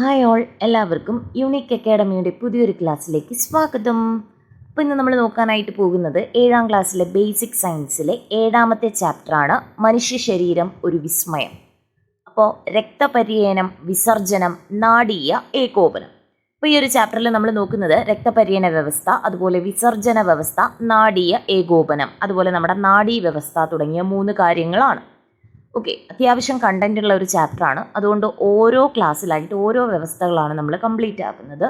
Hi all എല്ലാവർക്കും unique അക്കാഡമിയുടെ പുതിയൊരു ക്ലാസ്സിലേക്ക് സ്വാഗതം. അപ്പോൾ ഇന്ന് നമ്മൾ നോക്കാനായിട്ട് പോകുന്നത് ഏഴാം ക്ലാസ്സിലെ ബേസിക് സയൻസിലെ ഏഴാമത്തെ ചാപ്റ്ററാണ് മനുഷ്യ ശരീരം ഒരു വിസ്മയം. അപ്പോൾ രക്തപര്യനം വിസർജനം നാടീയ ഏകോപനം. അപ്പോൾ ഈ ഒരു ചാപ്റ്ററിൽ നമ്മൾ നോക്കുന്നത് രക്തപര്യന വ്യവസ്ഥ അതുപോലെ വിസർജന വ്യവസ്ഥ നാടീയ ഏകോപനം അതുപോലെ നമ്മുടെ നാഡീ വ്യവസ്ഥ തുടങ്ങിയ മൂന്ന് കാര്യങ്ങളാണ്. ഓക്കെ അത്യാവശ്യം കണ്ടന്റ് ഉള്ള ഒരു ചാപ്റ്ററാണ് അതുകൊണ്ട് ഓരോ ക്ലാസ്സിലായിട്ട് ഓരോ വ്യവസ്ഥകളാണ് നമ്മൾ കംപ്ലീറ്റ് ആക്കുന്നത്.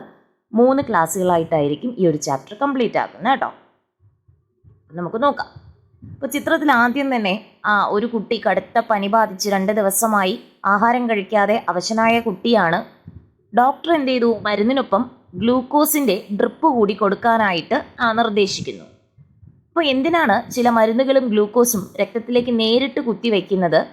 മൂന്ന് ക്ലാസ്സുകളായിട്ടായിരിക്കും ഈ ഒരു ചാപ്റ്റർ കംപ്ലീറ്റ് ആക്കുന്നത് കേട്ടോ. നമുക്ക് നോക്കാം. ഇപ്പോൾ ചിത്രത്തിൽ ആദ്യം തന്നെ ആ ഒരു കുട്ടി കടുത്ത പനി ബാധിച്ച് രണ്ട് ദിവസമായി ആഹാരം കഴിക്കാതെ അവശനായ കുട്ടിയാണ്. ഡോക്ടർ എന്ത് ചെയ്തു? മരുന്നിനൊപ്പം ഗ്ലൂക്കോസിന്റെ ഡ്രിപ്പ് കൂടി കൊടുക്കാനായിട്ട് നിർദ്ദേശിക്കുന്നു. അപ്പോൾ എന്തിനാണ് ചില മരുന്നുകളും ഗ്ലൂക്കോസും രക്തത്തിലേക്ക് നേരിട്ട് കുത്തിവെക്കുന്നത്?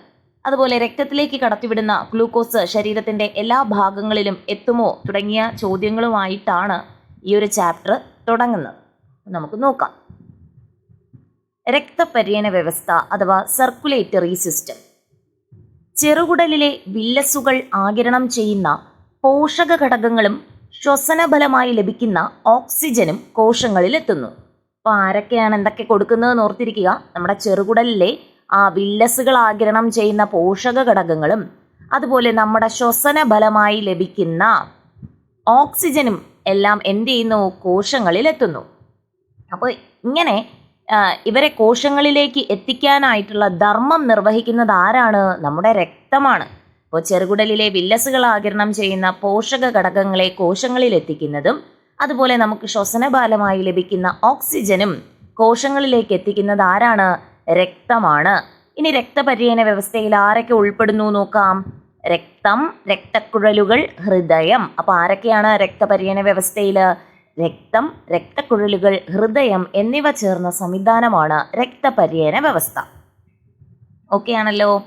അതുപോലെ രക്തത്തിലേക്ക് കടത്തിവിടുന്ന ഗ്ലൂക്കോസ് ശരീരത്തിന്റെ എല്ലാ ഭാഗങ്ങളിലും എത്തുമോ തുടങ്ങിയ ചോദ്യങ്ങളുമായിട്ടാണ് ഈ ഒരു ചാപ്റ്റർ തുടങ്ങുന്നത്. നമുക്ക് നോക്കാം. രക്തപര്യന വ്യവസ്ഥ അഥവാ സർക്കുലേറ്ററി സിസ്റ്റം. ചെറുകുടലിലെ വില്ലസുകൾ ആകിരണം ചെയ്യുന്ന പോഷക ഘടകങ്ങളും ശ്വസനഫലമായി ലഭിക്കുന്ന ഓക്സിജനും കോശങ്ങളിൽ എത്തുന്നു അപ്പോൾ ആരൊക്കെയാണ് എന്തൊക്കെ കൊടുക്കുന്നതെന്ന് ഓർത്തിരിക്കുക. നമ്മുടെ ചെറുകുടലിലെ ആ വില്ലസുകൾ ആഗിരണം ചെയ്യുന്ന പോഷക ഘടകങ്ങളും അതുപോലെ നമ്മുടെ ശ്വസന ഫലമായി ലഭിക്കുന്ന ഓക്സിജനും എല്ലാം എന്ത് ചെയ്യുന്നു? കോശങ്ങളിൽ എത്തുന്നു. അപ്പോൾ ഇങ്ങനെ ഇവരെ കോശങ്ങളിലേക്ക് എത്തിക്കാനായിട്ടുള്ള ധർമ്മം നിർവഹിക്കുന്നത് ആരാണ്? നമ്മുടെ രക്തമാണ്. അപ്പോൾ ചെറുകുടലിലെ വില്ലസുകൾ ആകിരണം ചെയ്യുന്ന പോഷക ഘടകങ്ങളെ കോശങ്ങളിൽ എത്തിക്കുന്നതും അതുപോലെ നമുക്ക് ശ്വസനപാലമായി ലഭിക്കുന്ന ഓക്സിജനും കോശങ്ങളിലേക്ക് എത്തിക്കുന്നത് ആരാണ്? രക്തമാണ്. ഇനി രക്തപര്യന വ്യവസ്ഥയിൽ ആരൊക്കെ ഉൾപ്പെടുന്നു നോക്കാം. രക്തം രക്തക്കുഴലുകൾ ഹൃദയം. അപ്പോൾ ആരൊക്കെയാണ് രക്തപര്യന വ്യവസ്ഥയിൽ? രക്തം രക്തക്കുഴലുകൾ ഹൃദയം എന്നിവ ചേർന്ന സംവിധാനമാണ് രക്തപര്യന വ്യവസ്ഥ. ഓക്കെ ആണല്ലോ.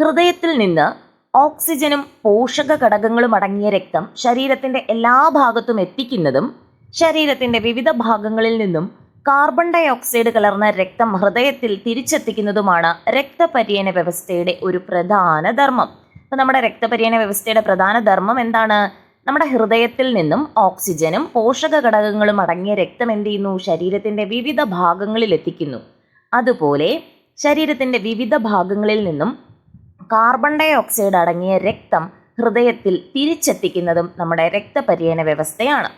ഹൃദയത്തിൽ നിന്ന് ഓക്സിജനും പോഷക ഘടകങ്ങളും അടങ്ങിയ രക്തം ശരീരത്തിന്റെ എല്ലാ ഭാഗത്തും എത്തിക്കുന്നതും ശരീരത്തിന്റെ വിവിധ ഭാഗങ്ങളിൽ നിന്നും കാർബൺ ഡൈ ഓക്സൈഡ് കലർന്ന രക്തം ഹൃദയത്തിൽ തിരിച്ചെത്തിക്കുന്നതുമാണ് രക്തപര്യന വ്യവസ്ഥയുടെ ഒരു പ്രധാന ധർമ്മം. അപ്പോൾ നമ്മുടെ രക്തപര്യന വ്യവസ്ഥയുടെ പ്രധാന ധർമ്മം എന്താണ്? നമ്മുടെ ഹൃദയത്തിൽ നിന്നും ഓക്സിജനും പോഷക ഘടകങ്ങളും അടങ്ങിയ രക്തം എന്ത് ചെയ്യുന്നു? ശരീരത്തിന്റെ വിവിധ ഭാഗങ്ങളിൽ എത്തിക്കുന്നു. അതുപോലെ ശരീരത്തിന്റെ വിവിധ ഭാഗങ്ങളിൽ നിന്നും കാർബൺ ഡൈ ഓക്സൈഡ് അടങ്ങിയ രക്തം ഹൃദയത്തിൽ തിരിച്ചെത്തിക്കുന്നതും നമ്മുടെ രക്തപര്യന വ്യവസ്ഥയാണ്.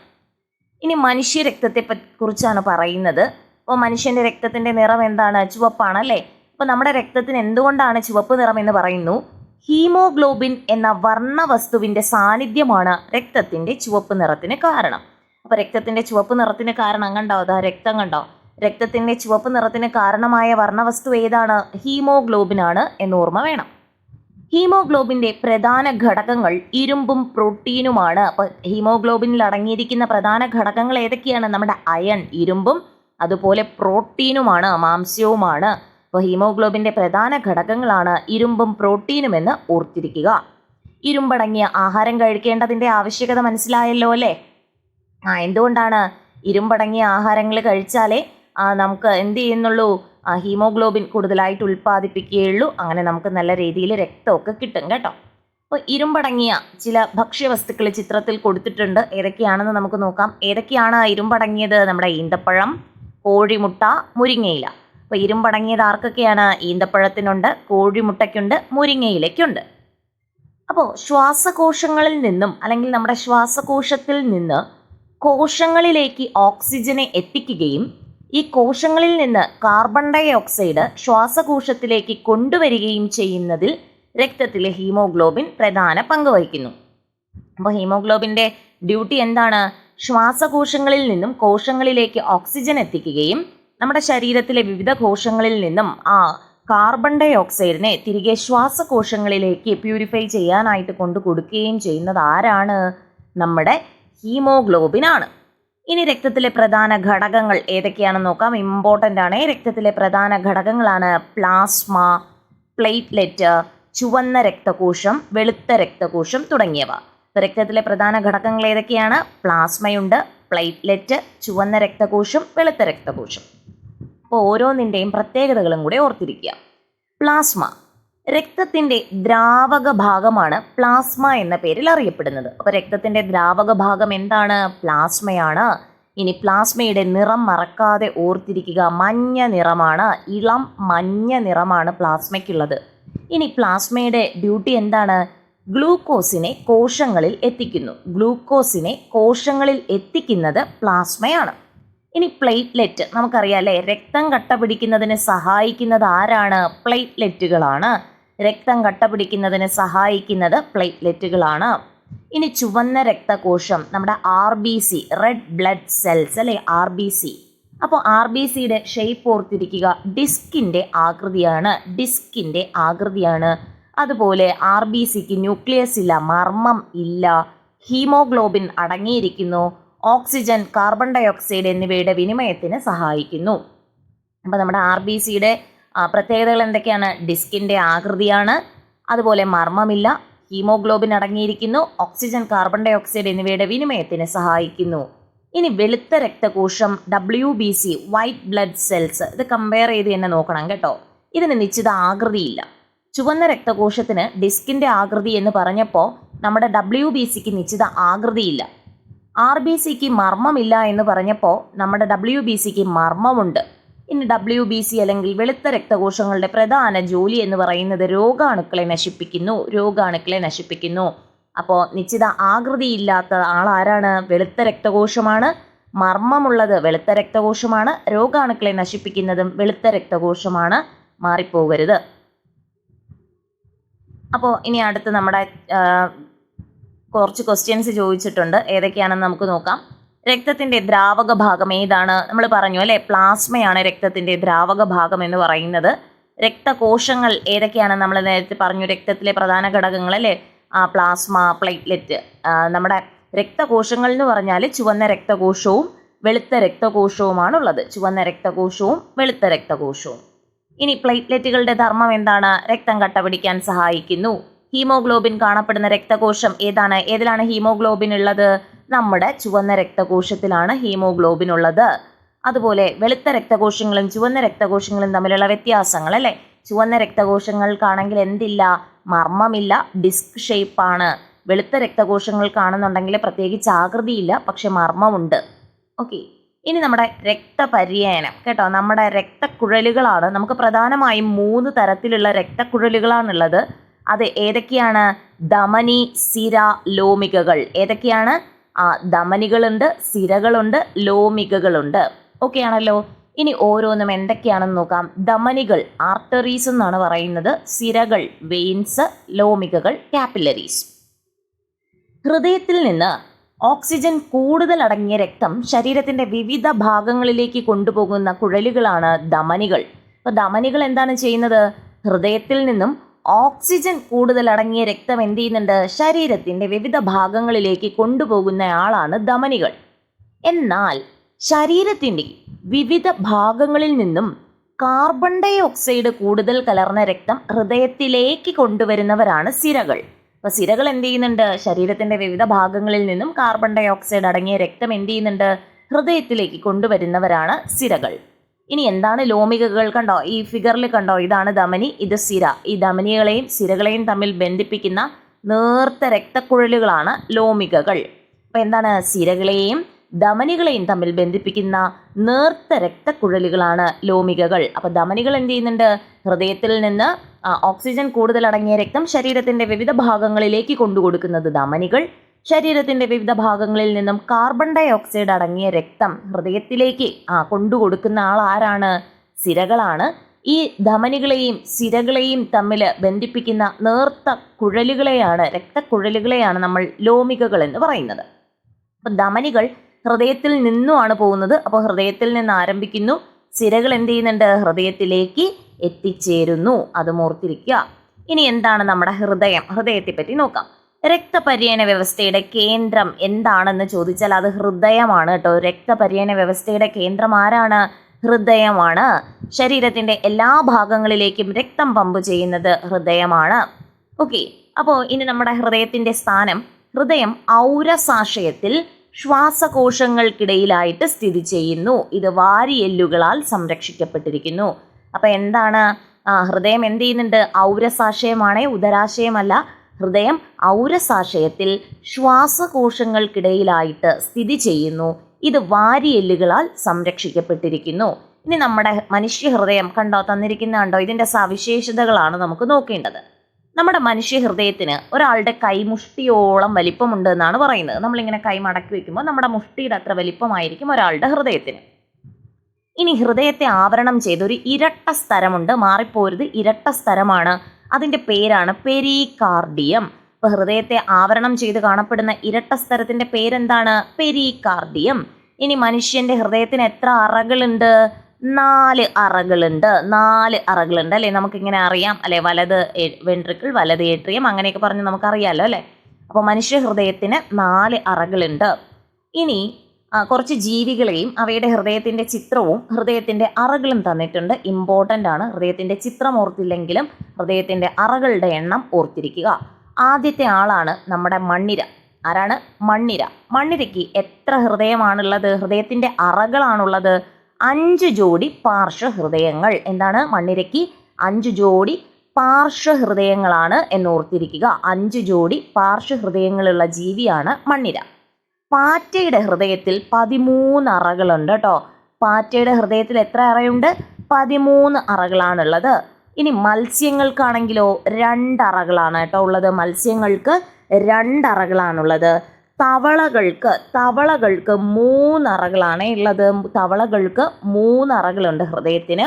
ഇനി മനുഷ്യ രക്തത്തെ കുറിച്ചാണ് പറയുന്നത്. അപ്പോൾ മനുഷ്യന്റെ രക്തത്തിന്റെ നിറം എന്താണ്? ചുവപ്പാണ് അല്ലേ? അപ്പോൾ നമ്മുടെ രക്തത്തിന് എന്തുകൊണ്ടാണ് ചുവപ്പ് നിറം എന്ന് പറയുന്നു? ഹീമോഗ്ലോബിൻ എന്ന വർണവസ്തുവിന്റെ സാന്നിധ്യമാണ് രക്തത്തിന്റെ ചുവപ്പ് നിറത്തിന് കാരണം. അപ്പോൾ രക്തത്തിന്റെ ചുവപ്പ് നിറത്തിന് കാരണം കണ്ടോ? അതാ രക്തം കണ്ടോ? രക്തത്തിന്റെ ചുവപ്പ് നിറത്തിന് കാരണമായ വർണവസ്തു ഏതാണ്? ഹീമോഗ്ലോബിനാണ് എന്ന് ഓർമ്മ വേണം. ഹീമോഗ്ലോബിന്റെ പ്രധാന ഘടകങ്ങൾ ഇരുമ്പും പ്രോട്ടീനുമാണ്. അപ്പോൾ ഹീമോഗ്ലോബിനിൽ അടങ്ങിയിരിക്കുന്ന പ്രധാന ഘടകങ്ങൾ ഏതൊക്കെയാണ്? നമ്മുടെ അയൺ ഇരുമ്പും അതുപോലെ പ്രോട്ടീനുമാണ് മാംസ്യവുമാണ്. അപ്പോൾ ഹീമോഗ്ലോബിന്റെ പ്രധാന ഘടകങ്ങളാണ് ഇരുമ്പും പ്രോട്ടീനും എന്ന് ഓർത്തിരിക്കുക. ഇരുമ്പടങ്ങിയ ആഹാരം കഴിക്കേണ്ടതിന്റെ ആവശ്യകത മനസ്സിലായല്ലോ അല്ലേ? ആ എന്തുകൊണ്ടാണ് ഇരുമ്പടങ്ങിയ ആഹാരങ്ങൾ കഴിച്ചാലേ നമുക്ക് എന്ത് ചെയ്യുന്നുള്ളൂ? ഹീമോഗ്ലോബിൻ കൂടുതലായിട്ട് ഉൽപ്പാദിപ്പിക്കുകയുള്ളൂ. അങ്ങനെ നമുക്ക് നല്ല രീതിയിൽ രക്തമൊക്കെ കിട്ടും കേട്ടോ. അപ്പോൾ ഇരുമ്പടങ്ങിയ ചില ഭക്ഷ്യവസ്തുക്കൾ ചിത്രത്തിൽ കൊടുത്തിട്ടുണ്ട്. ഏതൊക്കെയാണെന്ന് നമുക്ക് നോക്കാം. ഏതൊക്കെയാണ് ഇരുമ്പടങ്ങിയത്? നമ്മുടെ ഈന്തപ്പഴം കോഴിമുട്ട മുരിങ്ങയില. അപ്പോൾ ഇരുമ്പടങ്ങിയത് ആർക്കൊക്കെയാണ്? ഈന്തപ്പഴത്തിനുണ്ട് കോഴിമുട്ടയ്ക്കുണ്ട് മുരിങ്ങയിലയ്ക്കുണ്ട്. അപ്പോൾ ശ്വാസകോശങ്ങളിൽ നിന്നും അല്ലെങ്കിൽ നമ്മുടെ ശ്വാസകോശത്തിൽ നിന്ന് കോശങ്ങളിലേക്ക് ഓക്സിജനെ എത്തിക്കുകയും ഈ കോശങ്ങളിൽ നിന്ന് കാർബൺ ഡൈ ഓക്സൈഡ് ശ്വാസകോശത്തിലേക്ക് കൊണ്ടുവരികയും ചെയ്യുന്നതിൽ രക്തത്തിലെ ഹീമോഗ്ലോബിൻ പ്രധാന പങ്ക് വഹിക്കുന്നു. അപ്പോൾ ഹീമോഗ്ലോബിന്റെ ഡ്യൂട്ടി എന്താണ്? ശ്വാസകോശങ്ങളിൽ നിന്നും കോശങ്ങളിലേക്ക് ഓക്സിജൻ എത്തിക്കുകയും നമ്മുടെ ശരീരത്തിലെ വിവിധ കോശങ്ങളിൽ നിന്നും ആ കാർബൺ ഡൈ ഓക്സൈഡിനെ തിരികെ ശ്വാസകോശങ്ങളിലേക്ക് പ്യൂരിഫൈ ചെയ്യാനായിട്ട് കൊണ്ടു കൊടുക്കുകയും ചെയ്യുന്നത് ആരാണ്? നമ്മുടെ ഹീമോഗ്ലോബിൻ ആണ്. ഇനി രക്തത്തിലെ പ്രധാന ഘടകങ്ങൾ ഏതൊക്കെയാണെന്ന് നോക്കാം. ഇമ്പോർട്ടന്റ് ആണ്. രക്തത്തിലെ പ്രധാന ഘടകങ്ങളാണ് പ്ലാസ്മ പ്ലേറ്റ്ലെറ്റ് ചുവന്ന രക്തകോശം വെളുത്ത രക്തകോശം തുടങ്ങിയവ. രക്തത്തിലെ പ്രധാന ഘടകങ്ങൾ ഏതൊക്കെയാണ്? പ്ലാസ്മയുണ്ട് പ്ലേറ്റ്ലെറ്റ് ചുവന്ന രക്തകോശം വെളുത്ത രക്തകോശം. അപ്പോൾ ഓരോന്നിന്റെയും പ്രത്യേകതകളും കൂടെ ഓർത്തിരിക്കുക. പ്ലാസ്മ രക്തത്തിന്റെ ദ്രാവക ഭാഗമാണ് പ്ലാസ്മ എന്ന പേരിൽ അറിയപ്പെടുന്നത്. അപ്പോൾ രക്തത്തിന്റെ ദ്രാവക ഭാഗം എന്താണ്? പ്ലാസ്മയാണ്. ഇനി പ്ലാസ്മയുടെ നിറം മറക്കാതെ ഓർത്തിരിക്കുക. മഞ്ഞ നിറമാണ്. ഇളം മഞ്ഞ നിറമാണ് പ്ലാസ്മയ്ക്കുള്ളത്. ഇനി പ്ലാസ്മയുടെ ഡ്യൂട്ടി എന്താണ്? ഗ്ലൂക്കോസിനെ കോശങ്ങളിൽ എത്തിക്കുന്നു. ഗ്ലൂക്കോസിനെ കോശങ്ങളിൽ എത്തിക്കുന്നത് പ്ലാസ്മയാണ്. ഇനി പ്ലേറ്റ്ലെറ്റ് നമുക്കറിയാം അല്ലേ? രക്തം കട്ട പിടിക്കുന്നതിന് സഹായിക്കുന്നത് ആരാണ്? പ്ലേറ്റ്ലെറ്റുകളാണ്. രക്തം കട്ടപിടിക്കുന്നതിന് സഹായിക്കുന്നത് പ്ലേറ്റ്ലെറ്റുകളാണ്. ഇനി ചുവന്ന രക്തകോശം നമ്മുടെ R B C red blood cells അല്ലെ ആർ ബി സി? അപ്പോൾ ആർ ബി സിയുടെ ഷേപ്പ് ഓർത്തിരിക്കുക ഡിസ്കിന്റെ ആകൃതിയാണ് ഡിസ്കിന്റെ ആകൃതിയാണ്. അതുപോലെ ആർ ബി സിക്ക് ന്യൂക്ലിയസ് ഇല്ല മർമ്മം ഇല്ല ഹീമോഗ്ലോബിൻ അടങ്ങിയിരിക്കുന്നു ഓക്സിജൻ കാർബൺ ഡയോക്സൈഡ് എന്നിവയുടെ വിനിമയത്തിന് സഹായിക്കുന്നു. അപ്പോൾ നമ്മുടെ ആർ ബി സിയുടെ പ്രത്യേകതകൾ എന്തൊക്കെയാണ്? ഡിസ്കിന്റെ ആകൃതിയാണ്. അതുപോലെ മർമ്മമില്ല ഹീമോഗ്ലോബിൻ അടങ്ങിയിരിക്കുന്നു ഓക്സിജൻ കാർബൺ ഡൈ ഓക്സൈഡ് എന്നിവയുടെ വിനിമയത്തിന് സഹായിക്കുന്നു. ഇനി വെളുത്ത രക്തകോശം W B C white blood cells ഇത് കമ്പയർ ചെയ്ത് തന്നെ നോക്കണം കേട്ടോ. ഇതിന് നിശ്ചിത ആകൃതിയില്ല. ചുവന്ന രക്തകോശത്തിന് ഡിസ്കിന്റെ ആകൃതി എന്ന് പറഞ്ഞപ്പോൾ നമ്മുടെ ഡബ്ല്യു ബി സിക്ക് നിശ്ചിത ആകൃതിയില്ല. ആർ ബി സിക്ക് മർമ്മമില്ല എന്ന് പറഞ്ഞപ്പോൾ നമ്മുടെ ഡബ്ല്യു ബി സിക്ക് മർമ്മമുണ്ട്. ഇനി ഡബ്ല്യു ബി സി അല്ലെങ്കിൽ വെളുത്ത രക്തകോശങ്ങളുടെ പ്രധാന ജോലി എന്ന് പറയുന്നത് രോഗാണുക്കളെ നശിപ്പിക്കുന്നു രോഗാണുക്കളെ നശിപ്പിക്കുന്നു. അപ്പോൾ നിശ്ചിത ആകൃതിയില്ലാത്ത ആരാണ് വെളുത്ത രക്തകോശമാണ്. മർമ്മമുള്ളത് വെളുത്ത രക്തകോശമാണ്. രോഗാണുക്കളെ നശിപ്പിക്കുന്നതും വെളുത്ത രക്തകോശമാണ്. മാറിപ്പോകരുത്. അപ്പോൾ ഇനി അടുത്ത് നമ്മുടെ കുറച്ച് ക്വസ്റ്റ്യൻസ് ചോദിച്ചിട്ടുണ്ട്. ഏതൊക്കെയാണെന്ന് നമുക്ക് നോക്കാം. രക്തത്തിന്റെ ദ്രാവക ഭാഗം ഏതാണ്? നമ്മൾ പറഞ്ഞു അല്ലേ? പ്ലാസ്മയാണ് രക്തത്തിന്റെ ദ്രാവക ഭാഗം എന്ന് പറയുന്നത്. രക്തകോശങ്ങൾ ഏതൊക്കെയാണ്? നമ്മൾ നേരത്തെ പറഞ്ഞു രക്തത്തിലെ പ്രധാന ഘടകങ്ങൾ അല്ലേ? ആ പ്ലാസ്മ പ്ലേറ്റ്ലെറ്റ് നമ്മുടെ രക്തകോശങ്ങൾ എന്ന് പറഞ്ഞാൽ ചുവന്ന രക്തകോശവും വെളുത്ത രക്തകോശവുമാണ് ഉള്ളത് ചുവന്ന രക്തകോശവും വെളുത്ത രക്തകോശവും. ഇനി പ്ലേറ്റ്ലെറ്റുകളുടെ ധർമ്മം എന്താണ്? രക്തം കട്ട പിടിക്കാൻ സഹായിക്കുന്നു. ഹീമോഗ്ലോബിൻ കാണപ്പെടുന്ന രക്തകോശം ഏതാണ്? ഏതിലാണ് ഹീമോഗ്ലോബിൻ ഉള്ളത്? നമ്മുടെ ചുവന്ന രക്തകോശത്തിലാണ് ഹീമോഗ്ലോബിൻ ഉള്ളത് അതുപോലെ വെളുത്ത രക്തകോശങ്ങളും ചുവന്ന രക്തകോശങ്ങളും തമ്മിലുള്ള വ്യത്യാസങ്ങൾ അല്ലേ? ചുവന്ന രക്തകോശങ്ങൾക്കാണെങ്കിൽ എന്തില്ല? മർമ്മമില്ല ഡിസ്ക് ഷേപ്പാണ്. വെളുത്ത രക്തകോശങ്ങൾക്കാണെന്നുണ്ടെങ്കിൽ പ്രത്യേകിച്ച് ആകൃതിയില്ല പക്ഷെ മർമ്മമുണ്ട്. ഓക്കെ. ഇനി നമ്മുടെ രക്തപര്യനം കേട്ടോ നമ്മുടെ രക്തക്കുഴലുകളാണ്. നമുക്ക് പ്രധാനമായും മൂന്ന് തരത്തിലുള്ള രക്തക്കുഴലുകളാണുള്ളത്. അത് ഏതൊക്കെയാണ്? ധമനി സിര ലോമികകൾ. ഏതൊക്കെയാണ്? ധമനികളുണ്ട് സിരകളുണ്ട് ലോമികകളുണ്ട്. ഓക്കെ ആണല്ലോ? ഇനി ഓരോന്നും എന്തൊക്കെയാണെന്ന് നോക്കാം. ധമനികൾ ആർട്ടറീസ് എന്നാണ് പറയുന്നത്. സിരകൾ വെയിൻസ് ലോമികകൾ കാപ്പിലറീസ് ഹൃദയത്തിൽ നിന്ന് ഓക്സിജൻ കൂടുതൽ അടങ്ങിയ രക്തം ശരീരത്തിന്റെ വിവിധ ഭാഗങ്ങളിലേക്ക് കൊണ്ടുപോകുന്ന കുഴലുകളാണ് ധമനികൾ. അപ്പോൾ ധമനികൾ എന്താണ് ചെയ്യുന്നത്? ഹൃദയത്തിൽ നിന്നും ഓക്സിജൻ കൂടുതൽ അടങ്ങിയ രക്തം എന്ത് ചെയ്യുന്നുണ്ട്? ശരീരത്തിന്റെ വിവിധ ഭാഗങ്ങളിലേക്ക് കൊണ്ടുപോകുന്ന ആളാണ് ധമനികൾ. എന്നാൽ ശരീരത്തിന്റെ വിവിധ ഭാഗങ്ങളിൽ നിന്നും കാർബൺ ഡൈ ഓക്സൈഡ് കൂടുതൽ കലർന്ന രക്തം ഹൃദയത്തിലേക്ക് കൊണ്ടുവരുന്നവരാണ് സിരകൾ. അപ്പോൾ സിരകൾ എന്ത് ചെയ്യുന്നുണ്ട്? ശരീരത്തിന്റെ വിവിധ ഭാഗങ്ങളിൽ നിന്നും കാർബൺ ഡൈ ഓക്സൈഡ് അടങ്ങിയ രക്തം എന്ത് ചെയ്യുന്നുണ്ട്? ഹൃദയത്തിലേക്ക് കൊണ്ടുവരുന്നവരാണ് സിരകൾ. ഇനി എന്താണ് ലോമികകൾ കണ്ടോ? ഈ ഫിഗറിൽ കണ്ടോ? ഇതാണ് ധമനി ഇത് സിര. ഈ ധമനികളെയും സിരകളെയും തമ്മിൽ ബന്ധിപ്പിക്കുന്ന നേർത്ത രക്തക്കുഴലുകളാണ് ലോമികകൾ. അപ്പോൾ എന്താണ്? സിരകളെയും ധമനികളെയും തമ്മിൽ ബന്ധിപ്പിക്കുന്ന നേർത്ത രക്തക്കുഴലുകളാണ് ലോമികകൾ. അപ്പോൾ ധമനികൾ എന്ത് ചെയ്യുന്നുണ്ട്? ഹൃദയത്തിൽ നിന്ന് ഓക്സിജൻ കൂടുതലടങ്ങിയ രക്തം ശരീരത്തിന്റെ വിവിധ ഭാഗങ്ങളിലേക്ക് കൊണ്ടുകൊടുക്കുന്നത് ധമനികൾ. ശരീരത്തിന്റെ വിവിധ ഭാഗങ്ങളിൽ നിന്നും കാർബൺ ഡൈ ഓക്സൈഡ് അടങ്ങിയ രക്തം ഹൃദയത്തിലേക്ക് ആ കൊണ്ടുകൊടുക്കുന്ന ആൾ ആരാണ് സിരകളാണ്. ഈ ധമനികളെയും സിരകളെയും തമ്മിൽ ബന്ധിപ്പിക്കുന്ന നേർത്ത കുഴലുകളെയാണ് രക്തക്കുഴലുകളെയാണ് നമ്മൾ ലോമികകൾ എന്ന് പറയുന്നത്. അപ്പം ധമനികൾ ഹൃദയത്തിൽ നിന്നുമാണ് പോകുന്നത്. അപ്പോൾ ഹൃദയത്തിൽ നിന്ന് ആരംഭിക്കുന്നു. സിരകൾ എന്ത് ചെയ്യുന്നുണ്ട്? ഹൃദയത്തിലേക്ക് എത്തിച്ചേരുന്നു. അത് ഓർത്തിരിക്കുക. ഇനി എന്താണ് നമ്മുടെ ഹൃദയം? ഹൃദയത്തെ പറ്റി നോക്കാം. രക്തപര്യന വ്യവസ്ഥയുടെ കേന്ദ്രം എന്താണെന്ന് ചോദിച്ചാൽ അത് ഹൃദയമാണ് കേട്ടോ. രക്തപര്യന വ്യവസ്ഥയുടെ കേന്ദ്രം ആരാണ്? ഹൃദയമാണ്. ശരീരത്തിന്റെ എല്ലാ ഭാഗങ്ങളിലേക്കും രക്തം പമ്പ് ചെയ്യുന്നത് ഹൃദയമാണ്. ഓക്കെ അപ്പോൾ ഇനി നമ്മുടെ ഹൃദയത്തിന്റെ സ്ഥാനം ഹൃദയം ഔരസാശയത്തിൽ ശ്വാസകോശങ്ങൾക്കിടയിലായിട്ട് സ്ഥിതി ചെയ്യുന്നു. ഇത് വാരിയെല്ലുകളാൽ സംരക്ഷിക്കപ്പെട്ടിരിക്കുന്നു. അപ്പോൾ എന്താണ്? ഹൃദയം എന്ത് ചെയ്യുന്നുണ്ട്? ഔരസാശയമാണേ ഉദരാശയമല്ല. ഹൃദയം ഔരസാശയത്തിൽ ശ്വാസകോശങ്ങൾക്കിടയിലായിട്ട് സ്ഥിതി ചെയ്യുന്നു. ഇത് വാരിയെല്ലുകളാൽ സംരക്ഷിക്കപ്പെട്ടിരിക്കുന്നു. ഇനി നമ്മുടെ മനുഷ്യ ഹൃദയം കണ്ടോ? തന്നിരിക്കുന്ന കണ്ടോ ഇതിന്റെ സവിശേഷതകളാണ് നമുക്ക് നോക്കേണ്ടത്. നമ്മുടെ മനുഷ്യ ഹൃദയത്തിന് ഒരാളുടെ കൈമുഷ്ടിയോളം വലിപ്പമുണ്ട് എന്നാണ് പറയുന്നത്. നമ്മളിങ്ങനെ കൈ മടക്കി വെക്കുമ്പോൾ നമ്മുടെ മുഷ്ടിയുടെ അത്ര വലിപ്പമായിരിക്കും ഒരാളുടെ ഹൃദയത്തിന്. ഇനി ഹൃദയത്തെ ആവരണം ചെയ്ത ഒരു ഇരട്ട സ്ഥലമുണ്ട്. മാറിപ്പോരുത് ഇരട്ട സ്ഥലമാണ്. അതിന്റെ പേരാണ് പെരികാർഡിയം. ഇപ്പൊ ഹൃദയത്തെ ആവരണം ചെയ്ത് കാണപ്പെടുന്ന ഇരട്ട സ്ഥലത്തിന്റെ പേരെന്താണ്? പെരികാർഡിയം. ഇനി മനുഷ്യന്റെ ഹൃദയത്തിന് എത്ര അറകളുണ്ട്? നാല് അറകളുണ്ട്. നാല് അറകളുണ്ട് അല്ലേ? നമുക്കിങ്ങനെ അറിയാം. അല്ലെ? വലത് വെൻട്രിക്കിൾ വലത് ഏട്രിയം അങ്ങനെയൊക്കെ പറഞ്ഞ് നമുക്കറിയാലോ അല്ലേ? അപ്പോൾ മനുഷ്യ ഹൃദയത്തിന് നാല് അറകളുണ്ട്. ഇനി കുറച്ച് ജീവികളെയും അവയുടെ ഹൃദയത്തിന്റെ ചിത്രവും ഹൃദയത്തിന്റെ അറകളും തന്നിട്ടുണ്ട്. ഇമ്പോർട്ടന്റ് ആണ്. ഹൃദയത്തിന്റെ ചിത്രം ഓർത്തില്ലെങ്കിലും ഹൃദയത്തിന്റെ അറകളുടെ എണ്ണം ഓർത്തിരിക്കുക. ആദ്യത്തെ ആളാണ് നമ്മുടെ മണ്ണിര. ആരാണ്? മണ്ണിര. മണ്ണിരയ്ക്ക് എത്ര ഹൃദയമാണുള്ളത്? ഹൃദയത്തിന്റെ അറകളാണുള്ളത്. അഞ്ച് ജോഡി പാർശ്വഹൃദയങ്ങൾ. എന്താണ്? മണ്ണിരയ്ക്ക് അഞ്ച് ജോഡി പാർശ്വഹൃദയങ്ങളാണ് എന്നോർത്തിരിക്കുക അഞ്ച് ജോഡി പാർശ്വഹൃദയങ്ങളുള്ള ജീവിയാണ് മണ്ണിര. പാറ്റയുടെ ഹൃദയത്തിൽ പതിമൂന്ന് അറകളുണ്ട് കേട്ടോ. പാറ്റയുടെ ഹൃദയത്തിൽ എത്ര അറയുണ്ട്? പതിമൂന്ന് അറകളാണുള്ളത്. ഇനി മത്സ്യങ്ങൾക്കാണെങ്കിലോ രണ്ടറകളാണ് കേട്ടോ ഉള്ളത്. മത്സ്യങ്ങൾക്ക് രണ്ടറകളാണുള്ളത് തവളകൾക്ക് തവളകൾക്ക് മൂന്നറകളാണ് ഉള്ളത്. തവളകൾക്ക് മൂന്നറകളുണ്ട് ഹൃദയത്തിന്.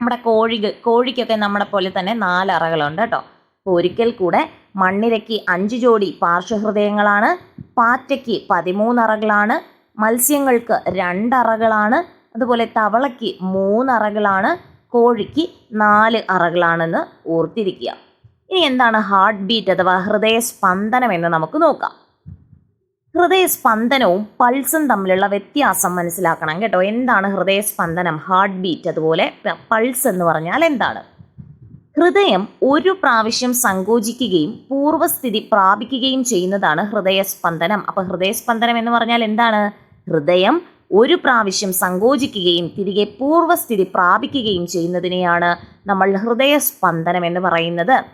നമ്മുടെ കോഴി കോഴിക്കൊക്കെ നമ്മളെ പോലെ തന്നെ നാലറകളുണ്ട് കേട്ടോ. ഒരിക്കൽ കൂടെ മണ്ണിരയ്ക്ക് അഞ്ച് ജോഡി പാർശ്വഹൃദയങ്ങളാണ്. പാറ്റയ്ക്ക് പതിമൂന്നറകളാണ്. മത്സ്യങ്ങൾക്ക് രണ്ടറകളാണ്. അതുപോലെ തവളയ്ക്ക് മൂന്നറകളാണ്. കോഴിക്ക് നാല് അറകളാണെന്ന് ഓർത്തിരിക്കുക. ഇനി എന്താണ് ഹാർട്ട് ബീറ്റ് അഥവാ ഹൃദയസ്പന്ദനം എന്ന് നമുക്ക് നോക്കാം. ഹൃദയസ്പന്ദനവും പൾസും തമ്മിലുള്ള വ്യത്യാസം മനസ്സിലാക്കണം കേട്ടോ. എന്താണ് ഹൃദയസ്പന്ദനം? ഹാർട്ട് ബീറ്റ് അതുപോലെ പൾസ് എന്ന് പറഞ്ഞാൽ എന്താണ്? ഹൃദയം ഒരു പ്രാവശ്യം സങ്കോചിക്കുകയും പൂർവസ്ഥിതി പ്രാപിക്കുകയും ചെയ്യുന്നതാണ് ഹൃദയസ്പന്ദനം. അപ്പൊ ഹൃദയസ്പന്ദനം എന്ന് പറഞ്ഞാൽ എന്താണ്? ഹൃദയം ഒരു പ്രാവശ്യം സങ്കോചിക്കുകയും തിരികെ പൂർവസ്ഥിതി പ്രാപിക്കുകയും ചെയ്യുന്നതിനെയാണ് നമ്മൾ ഹൃദയസ്പന്ദനം എന്ന് പറയുന്നത്.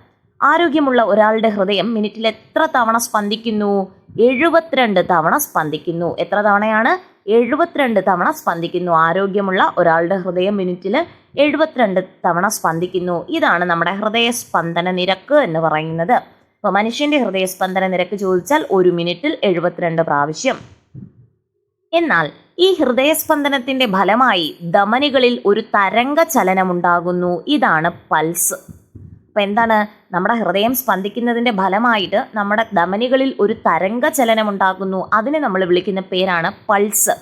ആരോഗ്യമുള്ള ഒരാളുടെ ഹൃദയം മിനിറ്റിൽ എത്ര തവണ സ്പന്ദിക്കുന്നു? എഴുപത്തിരണ്ട് തവണ സ്പന്ദിക്കുന്നു. എത്ര തവണയാണ്? എഴുപത്തിരണ്ട് തവണ സ്പന്ദിക്കുന്നു. ആരോഗ്യമുള്ള ഒരാളുടെ ഹൃദയം മിനിറ്റിൽ എഴുപത്തിരണ്ട് തവണ സ്പന്ദിക്കുന്നു. ഇതാണ് നമ്മുടെ ഹൃദയസ്പന്ദന നിരക്ക് എന്ന് പറയുന്നത്. അപ്പോൾ മനുഷ്യന്റെ ഹൃദയസ്പന്ദന നിരക്ക് ചോദിച്ചാൽ ഒരു മിനിറ്റിൽ എഴുപത്തിരണ്ട് പ്രാവശ്യം. എന്നാൽ ഈ ഹൃദയസ്പന്ദനത്തിന്റെ ഫലമായി ധമനികളിൽ ഒരു തരംഗ ചലനമുണ്ടാകുന്നു ഇതാണ് പൾസ്. അപ്പൊ എന്താണ്? നമ്മുടെ ഹൃദയം സ്പന്ദിക്കുന്നതിന്റെ ഫലമായിട്ട് നമ്മുടെ ധമനികളിൽ ഒരു തരംഗ ചലനമുണ്ടാകുന്നു അതിനെ നമ്മൾ വിളിക്കുന്ന പേരാണ് പൾസ്.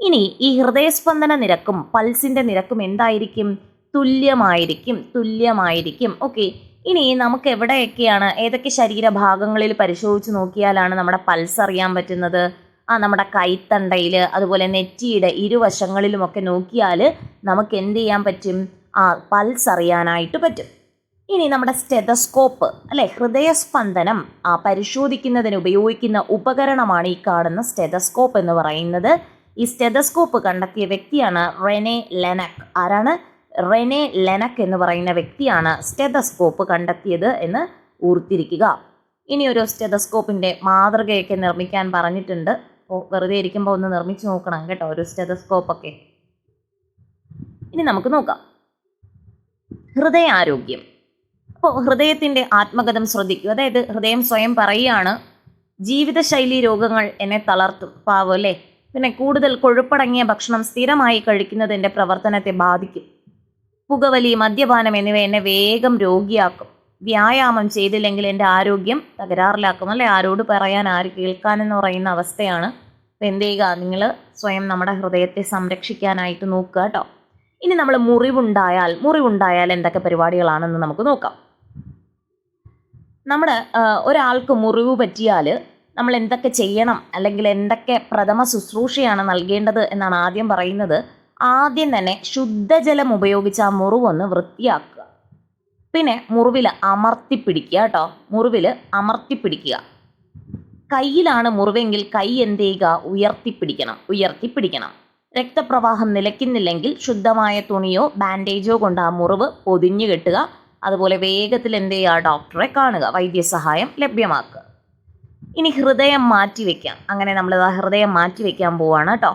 ഇനി ഈ ഹൃദയസ്പന്ദന നിരക്കും പൾസിന്റെ നിരക്കും എന്തായിരിക്കും? തുല്യമായിരിക്കും തുല്യമായിരിക്കും. ഓക്കെ. ഇനി നമുക്ക് എവിടെയൊക്കെയാണ്? ഏതൊക്കെ ശരീരഭാഗങ്ങളിൽ പരിശോധിച്ച് നോക്കിയാലാണ് നമ്മുടെ പൾസ് അറിയാൻ പറ്റുന്നത്? ആ നമ്മുടെ കൈത്തണ്ടയിൽ അതുപോലെ നെറ്റിയുടെ ഇരുവശങ്ങളിലുമൊക്കെ നോക്കിയാൽ നമുക്ക് എന്ത് ചെയ്യാൻ പറ്റും? ആ പൾസ് അറിയാനായിട്ട് പറ്റും. ഇനി നമ്മുടെ സ്റ്റെതസ്കോപ്പ് അല്ലെ? ഹൃദയസ്പന്ദനം പരിശോധിക്കുന്നതിന് ഉപയോഗിക്കുന്ന ഉപകരണമാണ് ഈ കാണുന്ന സ്റ്റെതസ്കോപ്പ് എന്ന് പറയുന്നത്. ഈ സ്റ്റെതസ്കോപ്പ് കണ്ടെത്തിയ വ്യക്തിയാണ് റെനെ ലെനക്. ആരാണ്? റെനെ ലെനക് എന്ന് പറയുന്ന വ്യക്തിയാണ് സ്റ്റെതസ്കോപ്പ് കണ്ടെത്തിയത് എന്ന് ഓർത്തിരിക്കുക. ഇനി ഒരു സ്റ്റെതസ്കോപ്പിന്റെ മാതൃകയൊക്കെ നിർമ്മിക്കാൻ പറഞ്ഞിട്ടുണ്ട്. അപ്പോൾ വെറുതെ ഇരിക്കുമ്പോൾ ഒന്ന് നിർമ്മിച്ച് നോക്കണം കേട്ടോ ഒരു സ്റ്റെതസ്കോപ്പൊക്കെ. ഇനി നമുക്ക് നോക്കാം. ഹൃദയാരോഗ്യം. അപ്പോൾ ഹൃദയത്തിന്റെ ആത്മഗതം ശ്രദ്ധിക്കുക അതായത് ഹൃദയം സ്വയം പറയുകയാണ് ജീവിതശൈലി രോഗങ്ങൾ എന്നെ തളർത്തും. പാവം അല്ലേ? പിന്നെ കൂടുതൽ കൊഴുപ്പടങ്ങിയ ഭക്ഷണം സ്ഥിരമായി കഴിക്കുന്നത് എന്റെ പ്രവർത്തനത്തെ ബാധിക്കും. പുകവലി മദ്യപാനം എന്നിവ എന്നെ വേഗം രോഗിയാക്കും. വ്യായാമം ചെയ്തില്ലെങ്കിൽ എന്റെ ആരോഗ്യം തകരാറിലാക്കും. അല്ലെ? ആരോട് പറയാൻ ആര് കേൾക്കാനെന്ന് പറയുന്ന അവസ്ഥയാണ്. അപ്പം എന്ത് ചെയ്യുക? നിങ്ങൾ സ്വയം നമ്മുടെ ഹൃദയത്തെ സംരക്ഷിക്കാനായിട്ട് നോക്കുക കേട്ടോ. ഇനി നമ്മൾ മുറിവുണ്ടായാൽ മുറിവുണ്ടായാൽ എന്തൊക്കെ പരിപാടികളാണെന്ന് നമുക്ക് നോക്കാം. നമ്മുടെ ഒരാൾക്ക് മുറിവ് പറ്റിയാൽ നമ്മൾ എന്തൊക്കെ ചെയ്യണം അല്ലെങ്കിൽ എന്തൊക്കെ പ്രഥമ ശുശ്രൂഷയാണ് നൽകേണ്ടത് എന്നാണ് ആദ്യം പറയുന്നത്. ആദ്യം തന്നെ ശുദ്ധജലം ഉപയോഗിച്ച് ആ മുറിവൊന്ന് വൃത്തിയാക്കുക. പിന്നെ മുറിവിൽ അമർത്തിപ്പിടിക്കുക കേട്ടോ. മുറിവിൽ അമർത്തിപ്പിടിക്കുക കയ്യിലാണ് മുറിവെങ്കിൽ കൈ എന്ത് ചെയ്യുക? ഉയർത്തിപ്പിടിക്കണം ഉയർത്തിപ്പിടിക്കണം രക്തപ്രവാഹം നിലയ്ക്കുന്നില്ലെങ്കിൽ ശുദ്ധമായ തുണിയോ ബാൻഡേജോ കൊണ്ട് ആ മുറിവ് പൊതിഞ്ഞു കെട്ടുക. അതുപോലെ വേഗത്തിൽ എന്ത് ചെയ്യുക? ഡോക്ടറെ കാണുക വൈദ്യസഹായം ലഭ്യമാക്കുക. ഇനി ഹൃദയം മാറ്റിവെക്കാം അങ്ങനെ നമ്മൾ ഹൃദയം മാറ്റിവെക്കാൻ പോവാണ് കേട്ടോ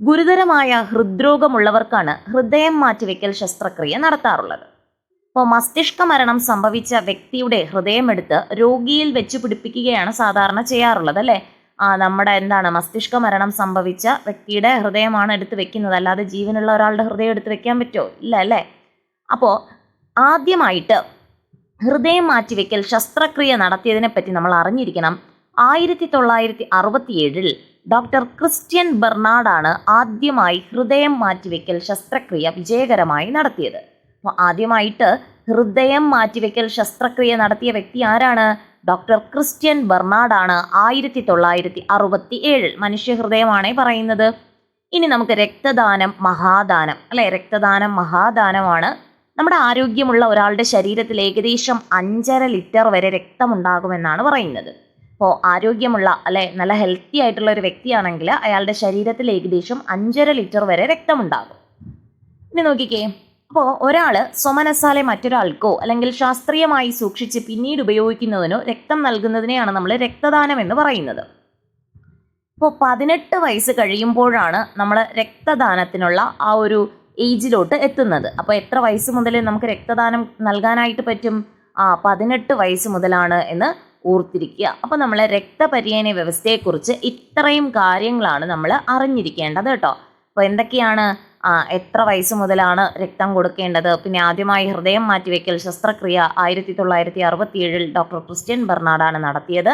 ഗുരുതരമായ ഹൃദ്രോഗമുള്ളവർക്കാണ് ഹൃദയം മാറ്റിവെക്കൽ ശസ്ത്രക്രിയ നടത്താറുള്ളത്. അപ്പോൾ മസ്തിഷ്ക മരണം സംഭവിച്ച വ്യക്തിയുടെ ഹൃദയമെടുത്ത് രോഗിയിൽ വെച്ച് പിടിപ്പിക്കുകയാണ് സാധാരണ ചെയ്യാറുള്ളത് അല്ലേ? ആ നമ്മുടെ എന്താണ് മസ്തിഷ്ക മരണം സംഭവിച്ച വ്യക്തിയുടെ ഹൃദയമാണ് എടുത്ത് വെക്കുന്നത്. അല്ലാതെ ജീവനുള്ള ഒരാളുടെ ഹൃദയം എടുത്ത് വെക്കാൻ പറ്റുമോ? ഇല്ല അല്ലേ? അപ്പോൾ ആദ്യമായിട്ട് ഹൃദയം മാറ്റിവെക്കൽ ശസ്ത്രക്രിയ നടത്തിയതിനെ പറ്റി നമ്മൾ അറിഞ്ഞിരിക്കണം. ആയിരത്തി തൊള്ളായിരത്തി അറുപത്തിയേഴിൽ ഡോക്ടർ ക്രിസ്ത്യൻ ബെർണാഡാണ് ആദ്യമായി ഹൃദയം മാറ്റിവെക്കൽ ശസ്ത്രക്രിയ വിജയകരമായി നടത്തിയത്. അപ്പോൾ ആദ്യമായിട്ട് ഹൃദയം മാറ്റിവെക്കൽ ശസ്ത്രക്രിയ നടത്തിയ വ്യക്തി ആരാണ്? ഡോക്ടർ ക്രിസ്ത്യൻ ബെർണാഡാണ് ആയിരത്തി തൊള്ളായിരത്തി അറുപത്തി ഏഴിൽ മനുഷ്യഹൃദയമാണേ പറയുന്നത്. ഇനി നമുക്ക് രക്തദാനം മഹാദാനം അല്ലെ? രക്തദാനം മഹാദാനമാണ് നമ്മുടെ ആരോഗ്യമുള്ള ഒരാളുടെ ശരീരത്തിൽ ഏകദേശം അഞ്ചര ലിറ്റർ വരെ രക്തമുണ്ടാകുമെന്നാണ് പറയുന്നത്. അപ്പോൾ ആരോഗ്യമുള്ള അല്ലെ നല്ല ഹെൽത്തി ആയിട്ടുള്ള ഒരു വ്യക്തിയാണെങ്കിൽ അയാളുടെ ശരീരത്തിൽ ഏകദേശം അഞ്ചര ലിറ്റർ വരെ രക്തമുണ്ടാകും. ഇനി നോക്കിക്കേ. അപ്പോൾ ഒരാൾ സ്വമനസാലെ മറ്റൊരാൾക്കോ അല്ലെങ്കിൽ ശാസ്ത്രീയമായി സൂക്ഷിച്ച് പിന്നീട് ഉപയോഗിക്കുന്നതിനോ രക്തം നൽകുന്നതിനെയാണ് നമ്മൾ രക്തദാനം എന്ന് പറയുന്നത്. അപ്പോൾ പതിനെട്ട് വയസ്സ് കഴിയുമ്പോഴാണ് നമ്മൾ രക്തദാനത്തിനുള്ള ആ ഒരു ഏജിലോട്ട് എത്തുന്നത്. അപ്പോൾ എത്ര വയസ്സ് മുതൽ നമുക്ക് രക്തദാനം നൽകാനായിട്ട് പറ്റും? ആ പതിനെട്ട് വയസ്സ് മുതലാണ് എന്ന് ഓർത്തിരിക്കുക. അപ്പോൾ നമ്മളെ രക്തപര്യന വ്യവസ്ഥയെക്കുറിച്ച് ഇത്രയും കാര്യങ്ങളാണ് നമ്മൾ അറിഞ്ഞിരിക്കേണ്ടത് കേട്ടോ. അപ്പോൾ എന്തൊക്കെയാണ്? എത്ര വയസ്സ് മുതലാണ് രക്തം കൊടുക്കേണ്ടത്? പിന്നെ ആദ്യമായി ഹൃദയം മാറ്റിവെക്കൽ ശസ്ത്രക്രിയ ആയിരത്തി തൊള്ളായിരത്തി അറുപത്തിയേഴിൽ ഡോക്ടർ ക്രിസ്ത്യൻ ബെർണാഡാണ് നടത്തിയത്.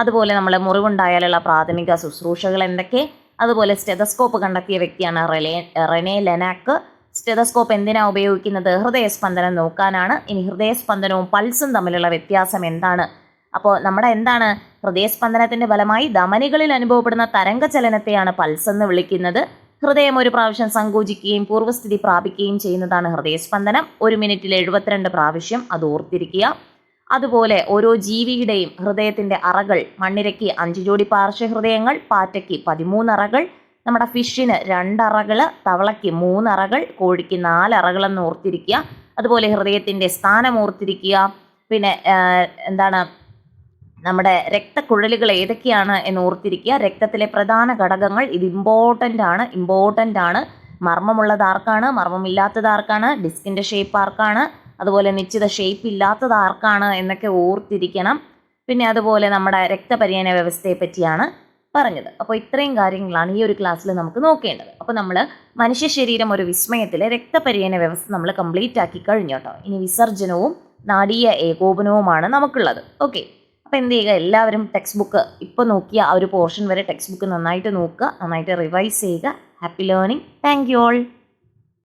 അതുപോലെ നമ്മൾ മുറിവുണ്ടായാലുള്ള പ്രാഥമിക ശുശ്രൂഷകൾ എന്തൊക്കെ? അതുപോലെ സ്റ്റെതസ്കോപ്പ് കണ്ടെത്തിയ വ്യക്തിയാണ് റെലേ റെനെ ലെനാക്ക്. സ്റ്റെതസ്കോപ്പ് എന്തിനാണ് ഉപയോഗിക്കുന്നത്? ഹൃദയസ്പന്ദനം നോക്കാനാണ്. ഇനി ഹൃദയസ്പന്ദനവും പൾസും തമ്മിലുള്ള വ്യത്യാസം എന്താണ്? അപ്പോൾ നമ്മുടെ എന്താണ്? ഹൃദയസ്പന്ദനത്തിന്റെ ഫലമായി ധമനികളിൽ അനുഭവപ്പെടുന്ന തരംഗചലനത്തെയാണ് പൾസ് എന്ന് വിളിക്കുന്നത്. ഹൃദയം ഒരു പ്രാവശ്യം സങ്കോചിക്കുകയും പൂർവസ്ഥിതി പ്രാപിക്കുകയും ചെയ്യുന്നതാണ് ഹൃദയസ്പന്ദനം. ഒരു മിനിറ്റിൽ എഴുപത്തിരണ്ട് പ്രാവശ്യം അത് ഓർത്തിരിക്കുക. അതുപോലെ ഓരോ ജീവിയുടെയും ഹൃദയത്തിന്റെ അറകൾ മണ്ണിരയ്ക്ക് അഞ്ച് ജോഡി പാർശ്വഹൃദയങ്ങൾ പാറ്റയ്ക്ക് പതിമൂന്നറകൾ നമ്മുടെ ഫിഷിന് രണ്ടറകൾ തവളയ്ക്ക് മൂന്നറകൾ കോഴിക്ക് നാലറകളെന്ന് ഓർത്തിരിക്കുക. അതുപോലെ ഹൃദയത്തിന്റെ സ്ഥാനം ഓർത്തിരിക്കുക. പിന്നെ എന്താണ് നമ്മുടെ രക്തക്കുഴലുകൾ ഏതൊക്കെയാണ് എന്ന് ഓർത്തിരിക്കുക. രക്തത്തിലെ പ്രധാന ഘടകങ്ങൾ ഇത് ഇമ്പോർട്ടന്റ് ആണ് ഇമ്പോർട്ടന്റ് ആണ്. മർമ്മമുള്ളത് ആർക്കാണ്? മർമ്മമില്ലാത്തത് ആർക്കാണ്? ഡിസ്കിന്റെ ഷേപ്പ് ആർക്കാണ്? അതുപോലെ നിശ്ചിത ഷേപ്പ് ഇല്ലാത്തത് ആർക്കാണ് എന്നൊക്കെ ഓർത്തിരിക്കണം. പിന്നെ അതുപോലെ നമ്മുടെ രക്തപര്യന വ്യവസ്ഥയെ പറ്റിയാണ് പറഞ്ഞത്. അപ്പോൾ ഇത്രയും കാര്യങ്ങളാണ് ഈ ഒരു ക്ലാസ്സിൽ നമുക്ക് നോക്കേണ്ടത്. അപ്പോൾ നമ്മൾ മനുഷ്യ ശരീരം ഒരു വിസ്മയത്തിലെ രക്തപര്യന വ്യവസ്ഥ നമ്മൾ കംപ്ലീറ്റ് ആക്കി കഴിഞ്ഞു കേട്ടോ. ഇനി വിസർജനവും നാടീയ ഏകോപനവുമാണ് നമുക്കുള്ളത്. ഓക്കെ അപ്പോൾ എന്ത് ചെയ്യുക? എല്ലാവരും ടെക്സ്റ്റ് ബുക്ക് ഇപ്പോൾ നോക്കിയ ആ ഒരു പോർഷൻ വരെ ടെക്സ്റ്റ് ബുക്ക് നന്നായിട്ട് നോക്കുക. നന്നായിട്ട് റിവൈസ് ചെയ്യുക. Happy learning thank you all